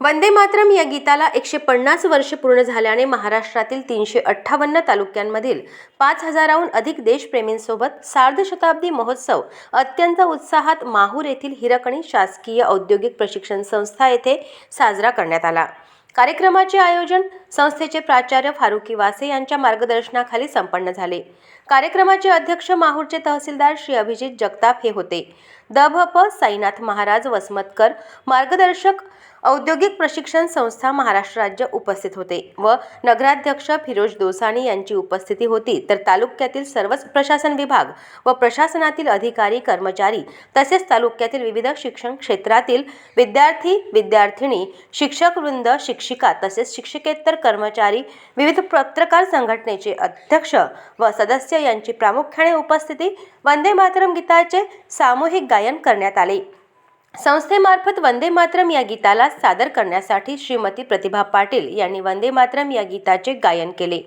वंदे मातरम या गीताला एकशे पन्नास वर्षे पूर्ण झाल्याने महाराष्ट्रातील तीनशे अठ्ठावन्न तालुक्यांमधील पाच हजाराहून अधिक देशप्रेमींसोबत सार्धशताब्दी महोत्सव अत्यंत उत्साहात माहूर येथील हिरकणी शासकीय औद्योगिक प्रशिक्षण संस्था येथे साजरा करण्यात आला. कार्यक्रमाचे आयोजन संस्थेचे प्राचार्य फारुकी वासे यांच्या मार्गदर्शनाखाली संपन्न झाले. कार्यक्रमाचे अध्यक्ष माहूरचे तहसीलदार श्री अभिजित जगताप हे होते. दभप साईनाथ महाराज वसमतकर मार्गदर्शक औद्योगिक प्रशिक्षण संस्था महाराष्ट्र राज्य उपस्थित होते व नगराध्यक्ष फिरोज दोसाणी यांची उपस्थिती होती. तर तालुक्यातील सर्वच प्रशासन विभाग व प्रशासनातील अधिकारी कर्मचारी तसेच तालुक्यातील विविध शिक्षण क्षेत्रातील विद्यार्थी विद्यार्थिनी शिक्षक वृंद शिक्षिका तसेच शिक्षकेतर कर्मचारी विविध पत्रकार संघटनेचे अध्यक्ष व सदस्य यांची प्रामुख्याने उपस्थिती वंदे मातरम गीताचे सामूहिक गायन करण्यात आले. संस्थेमार्फत वंदे मातरम या गीताला सादर करण्यासाठी श्रीमती प्रतिभा पाटील यांनी वंदे मातरम या गीताचे गायन केले.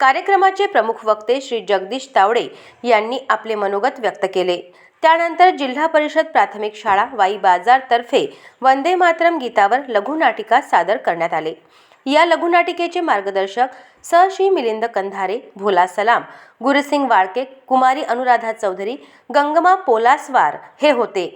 कार्यक्रमाचे प्रमुख वक्ते श्री जगदीश तावडे यांनी आपले मनोगत व्यक्त केले. त्यानंतर जिल्हा परिषद प्राथमिक शाळा वाई बाजार तर्फे वंदे मातरम गीतावर लघुनाटिका सादर करण्यात आले. या लघुनाटिकेचे मार्गदर्शक स श्री मिलिंद कंधारे भोला सलाम गुरुसिंग वाळके कुमारी अनुराधा चौधरी गंगमा पोलासवार हे होते.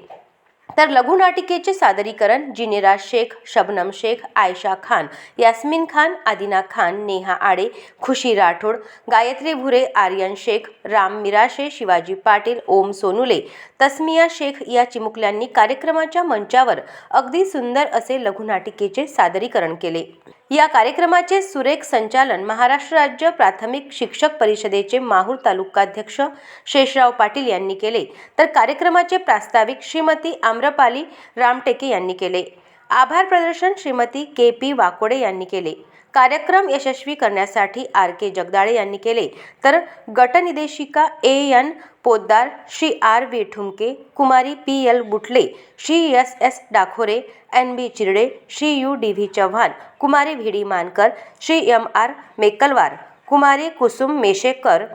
तर लघुनाटिकेचे सादरीकरण जिनेरा शेख शबनम शेख आयशा खान यास्मिन खान आदिना खान नेहा आडे खुशी राठोड गायत्री भुरे आर्यन शेख राम मिराशे शिवाजी पाटील ओम सोनुले तस्मिया शेख या चिमुकल्यांनी कार्यक्रमाच्या मंचावर अगदी सुंदर असे लघुनाटिकेचे सादरीकरण केले. या कार्यक्रमाचे सुरेख संचालन महाराष्ट्र राज्य प्राथमिक शिक्षक परिषदेचे माहूर तालुकाध्यक्ष शेषराव पाटील यांनी केले. तर कार्यक्रमाचे प्रास्ताविक श्रीमती आम्रपाली रामटेके यांनी केले. आभार प्रदर्शन श्रीमती के पी वाकोडे यांनी केले. कार्यक्रम यशस्वी करण्यासाठी आर के जगदाळे यांनी केले. तर गटनिदेशिका A N Poddar Shri R V Thumke Kumari P L Butle Shri S S Dakhore N B Chirde Shri U D V Chavan Kumari V D Mankar Shri M R Mekalwar Kumari Kusum Meshekar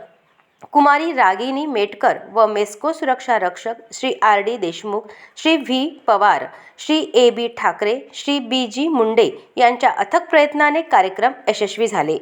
Kumari Ragini Metkar व मेस्को सुरक्षा रक्षक Shri R D Deshmukh Shri V Pawar Shri A B Thackeray Shri B G Munde यांच्या अथक प्रयत्नाने कार्यक्रम यशस्वी झाले.